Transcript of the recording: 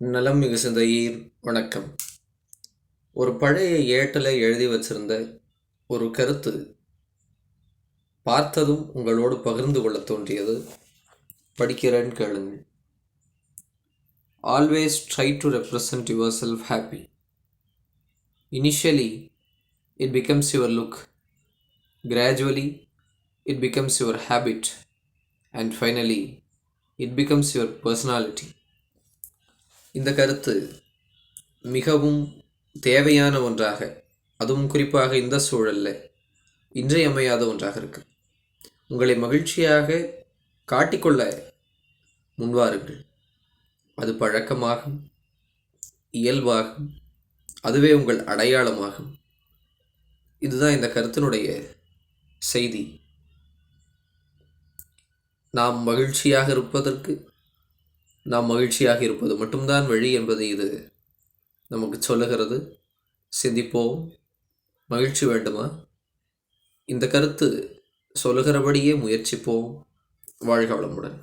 நலம் மிகு சிந்தையீர் வணக்கம். ஒரு பழைய ஏட்டலை எழுதி வச்சிருந்த ஒரு கருத்து பார்த்ததும் உங்களோடு பகிர்ந்து கொள்ள தோன்றியது. படிக்கிறேன் கேளுங்கள் always try to represent yourself happy initially it becomes your look gradually it becomes your habit and finally it becomes your personality இந்த கருத்து மிகவும் தேவையான ஒன்றாக அதுவும் குறிப்பாக இந்த சூழலில் இன்றையமையாத ஒன்றாக இருக்கு. உங்களை மகிழ்ச்சியாக காட்டிக்கொள்ள முன்வாருங்கள். அது பழக்கமாகும் இயல்பாகும் அதுவே உங்கள் அடையாளமாகும். இதுதான் இந்த கருத்தினுடைய செய்தி. நாம் மகிழ்ச்சியாக இருப்பதற்கு நாம் மகிழ்ச்சியாக இருப்பது மட்டும்தான் வழி என்பதை இது. நமக்கு சொல்லுகிறது சிந்திப்போம் மகிழ்ச்சி வேண்டுமா? இந்த கருத்து சொல்லுகிறபடியே முயற்சிப்போம் வாழ்க வளமுடன்.